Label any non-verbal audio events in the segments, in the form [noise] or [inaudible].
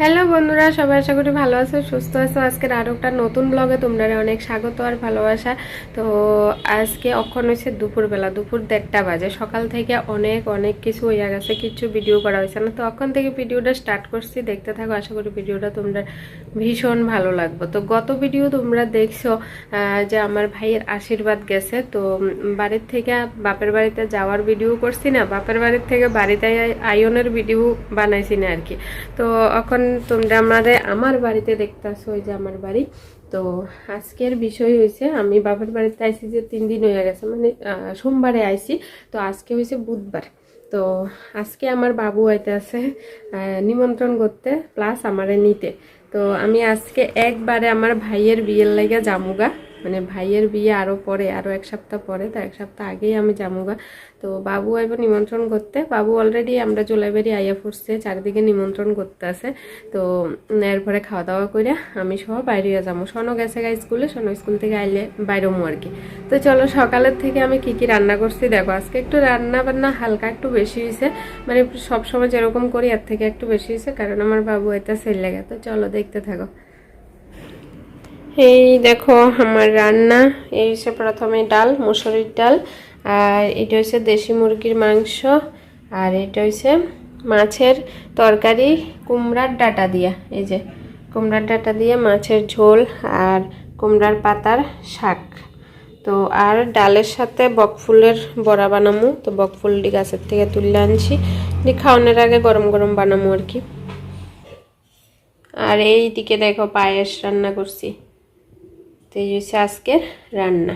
Hello বন্ধুরা, সবাই আশা করি ভালো আছো, সুস্থ আছো। আজকের আরও একটা নতুন ব্লগে তোমরা অনেক স্বাগত আর ভালোবাসা। তো আজকে অক্ষণ হয়েছে দুপুরবেলা, দুপুর দেড়টা বাজে। সকাল থেকে অনেক অনেক কিছু হইয়া গেছে, কিছু ভিডিও করা হয়েছে না। তো অক্ষণ থেকে ভিডিওটা স্টার্ট করছি, দেখতে থাকো, আশা করি ভিডিওটা তোমরা ভীষণ ভালো লাগবে। তো গত ভিডিও তোমরা দেখছ যে আমার ভাইয়ের আশীর্বাদ গেছে। তো বাড়ির থেকে বাপের বাড়িতে যাওয়ার ভিডিও করছি না, বাপের বাড়ির থেকে বাড়িতে আয়নের ভিডিও বানাইছি না আর কি। তো এখন তোমরা আমারে আমার বাড়িতে দেখতেছো ওই যে আমার বাড়ি। তো আজকের বিষয় হয়েছে আমি বাবার বাড়িতে আইসি যে তিন দিন হয়ে গেছে মানে সোমবারে আইসি তো আজকে হয়েছে বুধবার। তো আজকে আমার বাবু আইতে আছে নিমন্ত্রণ করতে প্লাস আমারে নিতে। তো আমি আজকে একবারে আমার ভাইয়ের বিয়ের লাগে জামুগা মানে ভাইয়ের বিয়ে আরও পরে আরও এক সপ্তাহ পরে, তো এক সপ্তাহ আগেই আমি জামুগা তো বাবু আইব নিমন্ত্রণ করতে। বাবু অলরেডি আমরা জোলাইবাড়ি আইয়া পড়ছে, চারিদিকে নিমন্ত্রণ করতে আছে। তো এরপরে খাওয়া দাওয়া করে আমি সহ বাইরে যাব সনও গেছে গা স্কুলে, সনও স্কুল থেকে আইলে বাইরমু আর কি। তো চলো সকালের থেকে আমি কি কি রান্না করছি দেখো। আজকে একটু রান্না বান্না হালকা একটু বেশি হয়েছে মানে সবসময় যেরকম করি, এর থেকে একটু বেশি হয়েছে কারণ আমার বাবু এটা সেল লেগে। তো চলো দেখতে থাকো। এই দেখো আমার রান্না, এই হচ্ছে প্রথমে ডাল, মুসুরির ডাল, আর এটা হচ্ছে দেশি মুরগির মাংস, আর এটা হচ্ছে মাছের তরকারি, কুমড়ার ডাটা দিয়া, এই যে কুমড়ার ডাটা দিয়ে মাছের ঝোল আর কুমড়ার পাতার শাক। তো আর ডালের সাথে বকফুলের বড়া বানামু, তো বকফুলটি গাছের থেকে তুলে আনছি খাওয়ানোর আগে গরম গরম বানামু আর কি। আর এই দিকে দেখো পায়েস রান্না করছি। এই হচ্ছে আজকের রান্না।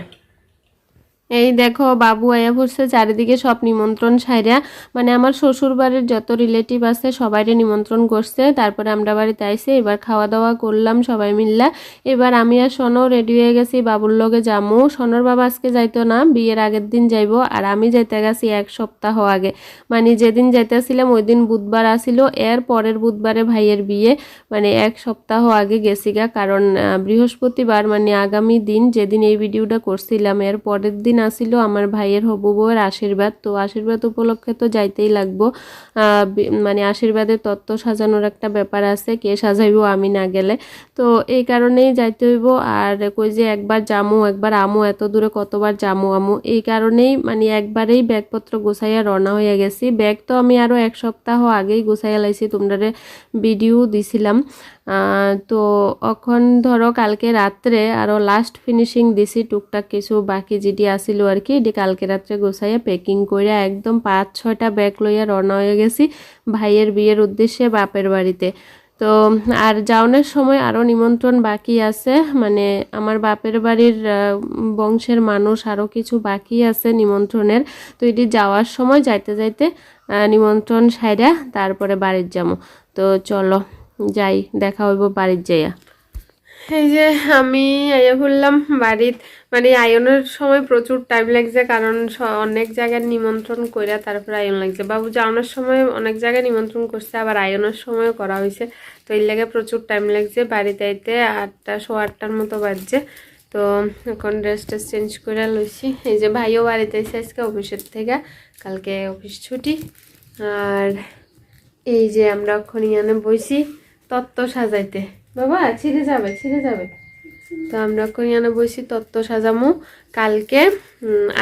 এই দেখো বাবু আয়া পড়ছে চারিদিকে সব নিমন্ত্রণ সাইরা মানে আমার শ্বশুর বাড়ির যত রিলেটিভ আছে সবাইরে নিমন্ত্রণ করছে, তারপরে আমরা বাড়িতে আইসে এবার খাওয়া দাওয়া করলাম সবাই মিল্লা। এবার আমি আর সনও রেডি হয়ে গেছি, বাবুর লগে যামু। সনর বাবা আজকে যাইতো না, বিয়ের আগের দিন যাইবো, আর আমি যাইতে গেছি এক সপ্তাহ আগে। মানে যেদিন যাইতেছিলাম ওই দিন বুধবার আসিল, এর পরের বুধবারে ভাইয়ের বিয়ে। মানে এক সপ্তাহ আগে গেছি গা, কারণ বৃহস্পতিবার মানে আগামী দিন যেদিন এই ভিডিওটা করছিলাম, এর পরের দিন আসিল আমার ভাইয়ের হবু বউয়ের আশীর্বাদ। তো আশীর্বাদ উপলক্ষে তো যাইতেই লাগবো। মানে আশীর্বাদের তত্ত্ব সাজানোর একটা ব্যাপার আছে, কে সাজাইব আমি না গেলে। তো এই কারণেই যাইতে হইব। আর কই যে একবার জামু একবার আমু, এত দূরে কতবার জামু আমু। এই কারণেই মানে একবারেই ব্যাগপত্র গোছাইয়া রওনা হয়ে গেছি। ব্যাগ তো আমি আরও এক সপ্তাহ আগেই গোছাইয়া লাইছি তোমরা ভিডিও দিছিলাম। তো এখন ধরো কালকে রাত্রে আরও লাস্ট ফিনিশিং দিছি, টুকটাক কিছু বাকি যেটি আসিল আর কি, এটি কালকে রাত্রে গোছাইয়া প্যাকিং করে একদম পাঁচ ছয়টা ব্যাগ লইয়া রওনা হয়ে গেছি ভাইয়ের বিয়ের উদ্দেশ্যে বাপের বাড়িতে। তো আর যাওনের সময় আরও নিমন্ত্রণ বাকি আছে মানে আমার বাপের বাড়ির বংশের মানুষ আরও কিছু বাকি আছে নিমন্ত্রণের। তো এটি যাওয়ার সময় যাইতে যাইতে নিমন্ত্রণ সাইরা তারপরে বাড়ির যাব। তো চলো। যাই, দেখা হইব বাড়ির যাইয়া। এই যে আমি আইয়া বললাম, বাড়ির মানে আয়নের সময় প্রচুর টাইম লাগছে, কারণ স- অনেক জায়গায় নিমন্ত্রণ কইরা তারপরে আয়ন লাগছে। বাবু যাওয়ানোর সময় অনেক জায়গায় নিমন্ত্রণ করছে, আবার আয়নের সময়ও করা হয়েছে তো এই লাগে প্রচুর টাইম লাগছে, বাড়িতে আইতে আটটা শো আটটার মতো বাজছে। তো এখন ড্রেস ট্রেস চেঞ্জ করে লইছি। এই যে ভাইও বাড়িতে এসে আজকে অফিসের থেকে, কালকে অফিস ছুটি। আর এই যে আমরা এখন ইয়ানে বইছি। তত্ত্ব সাজাইতে। বাবা ছিঁড়ে যাবে ছিঁড়ে যাবে। তো আমরা করিয়ানা বসি তত্ত্ব সাজামু। কালকে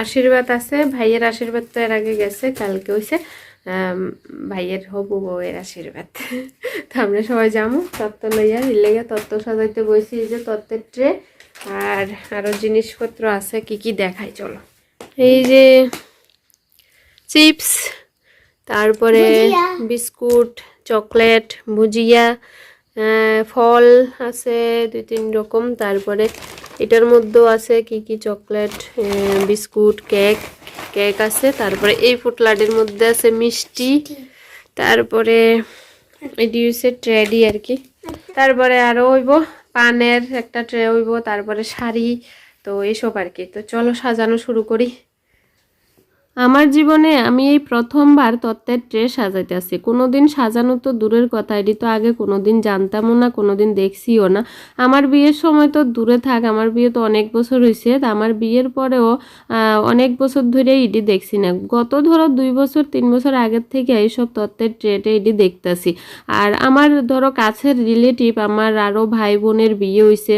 আশীর্বাদ আছে ভাইয়ের আশীর্বাদ তো এর আগে গেছে কালকে হইছে ভাইয়ের হবু বউয়ের আশীর্বাদ। [laughs] তো আমরা সবাই যামু তত্ত্ব লইয়া লেগে তত্ত্ব সাজাইতে বসি এই যে তত্ত্বের ট্রে। আর আরও জিনিসপত্র আছে কি কি দেখাই চলো। এই যে চিপস তারপরে বিস্কুট চকলেট, ভুজিয়া ফল আছে দুই তিন রকম। তারপরে এটার মধ্যেও আছে কি কি চকলেট বিস্কুট, কেক কেক আছে। তারপরে এই ফুটলাটির মধ্যে আছে মিষ্টি। তারপরে এটি হচ্ছে ট্রেডি আর কি। তারপরে আরও হইব পানের একটা ট্রে হইব, তারপরে শাড়ি, তো এইসব আর কি। তো চলো সাজানো শুরু করি। আমার জীবনে আমি এই প্রথমবার তত্ত্বের ট্রে সাজাইতে আসি কোনোদিন সাজানো তো দূরের কথা, এটি তো আগে কোনোদিন জানতামও না, কোনোদিন দেখছিও না। আমার বিয়ের সময় তো দূরে থাক, আমার বিয়ে তো অনেক বছর হয়েছে আমার বিয়ের পরেও অনেক বছর ধরে ইডি দেখছি না। গত ধরো দুই বছর, তিন বছর আগের থেকে এইসব তত্ত্বের ট্রেটে ইডি দেখতাছি। আর আমার ধরো কাছের রিলেটিভ, আমার আরও ভাই বোনের বিয়ে হয়েছে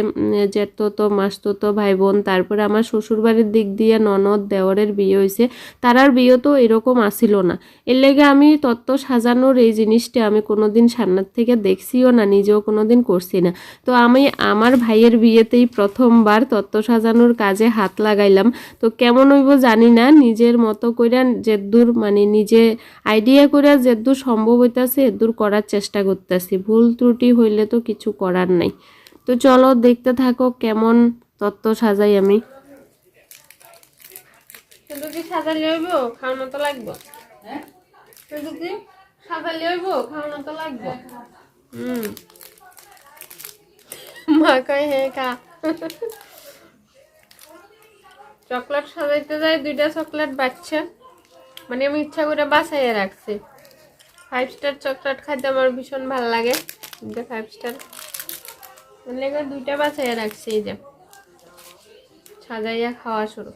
জেঠতো মাসতো ভাই বোন তারপরে আমার শ্বশুরবাড়ির দিক দিয়ে ননদ, দেওরের বিয়ে হয়েছে তারার বিয়ে তো এরকম আসিল না। এর লেগে আমি তত্ত্ব সাজানোর এই জিনিসটা আমি কোনোদিন সামনের থেকে দেখছিও না, নিজেও কোনোদিন করছি না। তো আমি আমার ভাইয়ের বিয়েতেই প্রথমবার তত্ত্ব সাজানোর কাজে হাত লাগাইলাম। তো কেমন হইব জানি না, নিজের মতো করে যেদূর মানে নিজে আইডিয়া করে যেদূর সম্ভব হইতাছে এদূর করার চেষ্টা করতেছি। ভুল ত্রুটি হইলে তো কিছু করার নাই। তো চলো দেখতে থাকো কেমন তত্ত্ব সাজাই আমি। শুধু কি সাজালে হইব খাওয়ানো তো লাগবো। শুধু কি সাজালে হইব খাওয়ানো তো লাগবো। হুম। মা কয় হ্যাঁ খা। চকলেট সাজাইতে যাই দুইটা চকলেট বাচ্চা মানে আমি ইচ্ছা করে বাসাইয়ে রাখছি। ফাইভ স্টার চকলেট খাইতে আমার ভীষণ ভালো লাগে ফাইভ স্টার মানে দুইটা বাসাইয়ে রাখছি এই যে। সাজাইয়া খাওয়া শুরু।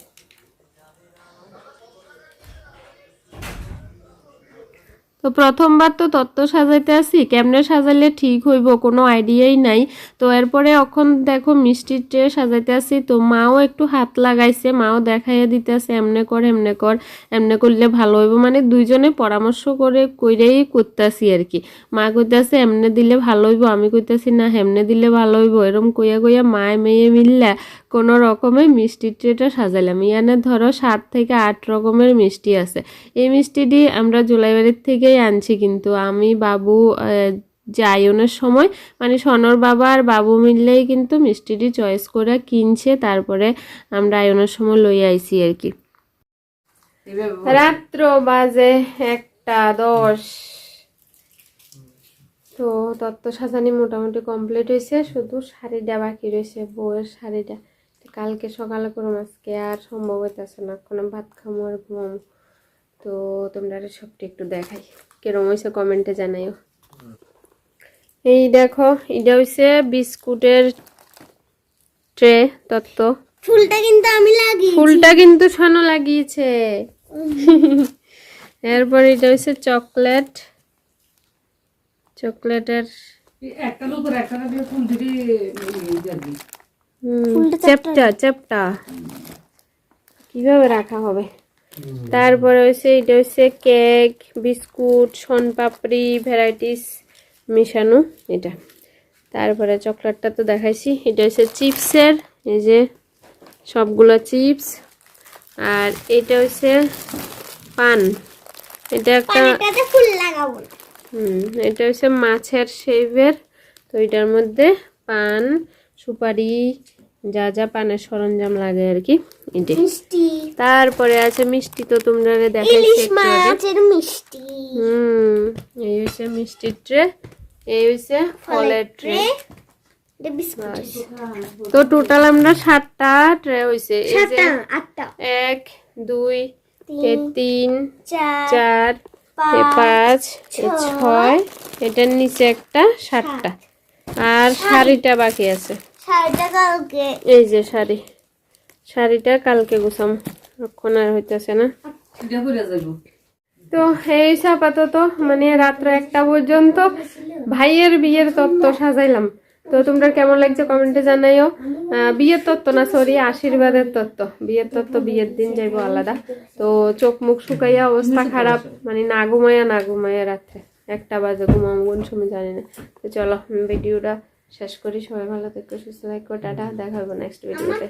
তো প্রথমবার তো তত্ত্ব সাজাইতে আসি, কেমনে সাজাইলে ঠিক হইব কোনো আইডিয়াই নাই। তো এরপরে এখন দেখো মিষ্টির ট্রে সাজাইতে আসি, তো মাও একটু হাত লাগাইছে, মাও দেখাইয়া দিতেছে, এমনে কর এমনে কর, এমনে করলে ভালো হইব। মানে দুইজনে পরামর্শ করে, কইরেই করতেছি আর কি। মা কইতাছে, এমনে দিলে ভালো হইব। আমি কইতাছি, না হেমনে দিলে ভালো হইব। এরম কইয়া কইয়া মায়ে মেয়ে মিললা কোনো রকমে মিষ্টির ট্রেটা সাজাইলাম। ইয়ানে ধরো সাত থেকে আট রকমের মিষ্টি আছে। এই মিষ্টিটি আমরা জুলাইবাড়ির থেকেই আনছি কিন্তু আমি, বাবু আয়নের সময় মানে সনর বাবা আর বাবু মিললেই কিন্তু মিষ্টিটি চয়েস করে কিনছে, তারপরে আমরা আয়নের সময় লই আইছি আর কি। রাত্র বাজে একটা দশ। তো তত্ত্ব সাজানি মোটামুটি কমপ্লিট হয়েছে শুধু শাড়িটা বাকি রয়েছে বউয়ের শাড়িটা। কালকে সকালে করো আজকে আর সম্ভব হইতেছে না। কোনো ভাত খামো আর ঘুমামো। তো তোমরা আরে সবটা একটু দেখাই। কেরম হয়েছে কমেন্টে জানাইও। এই দেখো এটা হইছে বিস্কুটের ট্রে তত্ত্ব। ফুলটা কিন্তু আমি লাগি ফুলটা কিন্তু ছানো লাগিয়েছে। এরপর এটা হচ্ছে চকলেট। চকলেটের একটা দিয়ে ফুল দিবি যাবি চেপটা চেপটা কীভাবে রাখা হবে? তারপরে হচ্ছে এটা হচ্ছে কেক বিস্কুট সোনপাপড়ি ভ্যারাইটিস মিশানো এটা। তারপরে চকলেটটা তো দেখাইছি এটা হচ্ছে চিপসের এই যে সবগুলো চিপস। আর এটা হচ্ছে পান। এটা একটা হুম এটা হচ্ছে মাছের শেভের তো এটার মধ্যে পান সুপারি যা যা পানের সরঞ্জাম লাগে আর কি এটি। তারপরে আছে মিষ্টি তো তোমরা দেখাইছি মিষ্টি। হুম এই হচ্ছে মিষ্টির ট্রে এই হচ্ছে ফলের ট্রে। তো টোটাল আমরা সাতটা ট্রে হয়েছে এক দুই তিন চার পাঁচ ছয় এটার নিচে একটা সাতটা। আর শাড়িটা বাকি আছে। শাড়িটা কালকে। এই যে শাড়ি। শাড়িটা কালকে গুছাম। এখন আর হইতেছে না। তো এই আপাতত মানে রাত্র একটা পর্যন্ত ভাইয়ের বিয়ের তত্ত্ব সাজাইলাম। তো তোমরা কেমন লাগছে কমেন্টে জানাইও। বিয়ের তত্ত্ব না সরি আশীর্বাদের তত্ত্ব। বিয়ের তত্ত্ব বিয়ের দিন যাইবো আলাদা। তো চোখ মুখ শুকাইয়া অবস্থা খারাপ মানে না ঘুমাইয়া না ঘুমাইয়া রাত্রে। একটা বাজে ঘুমাবো কোন সময় জানি না। তো চলো ভিডিওটা শেষ করি। সবাই ভালো থেকো সুস্থ থাকো টাটা দেখা হবে নেক্সট ভিডিওতে